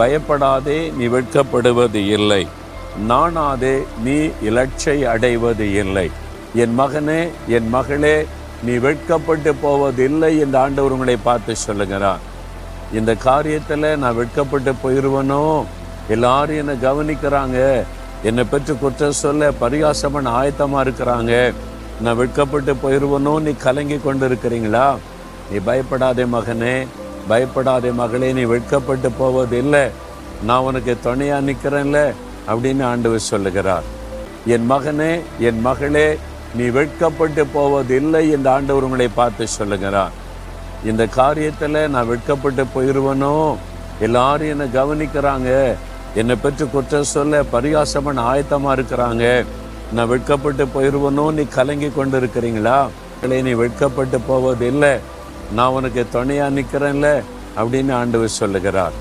பயப்படாதே நீ வெட்கப்படுவது இல்லை. நாணாதே நீ இலட்சை அடைவது இல்லை. என் மகனே என் மகளே நீ வெட்கப்பட்டு போவதில்லை என்று ஆண்டவர் உங்களை பார்த்து சொல்லுகிறார். இந்த காரியத்தில் நான் வெட்கப்பட்டு போயிடுவனோ எல்லாரும் என்னை கவனிக்கிறாங்க. என்னை பற்றி குற்றம் சொல்ல பரிகாசமன் ஆயத்தமாக இருக்கிறாங்க. நான் வெட்கப்பட்டு போயிடுவனோ நீ கலங்கி கொண்டு இருக்கிறீங்களா நீ பயப்படாதே மகனே. பயப்படாதே மகளே நீ வெட்கப்பட்டு போவதில்லை நான் உனக்கு துணையாக நிற்கிறேன்ல அப்படின்னு ஆண்டவர் சொல்லுகிறார். என் மகனே என் மகளே நீ வெட்கப்பட்டு போவதில்லை என்று ஆண்டவர் உங்களை பார்த்து சொல்லுகிறார். இந்த காரியத்தில் நான் வெட்கப்பட்டு போயிடுவனோ எல்லாரும் என்னை கவனிக்கிறாங்க. என்னை பற்றி குற்றம் சொல்ல பரிகாசமன் ஆயத்தமாக இருக்கிறாங்க. நான் வெட்கப்பட்டு போயிடுவனோ நீ கலங்கி கொண்டு இருக்கிறீங்களா நீ வெட்கப்பட்டு போவதில்லை நான் உனக்கு துணையாக நிற்கிறேன்ல அப்படின்னு ஆண்டவர் சொல்லுகிறார்.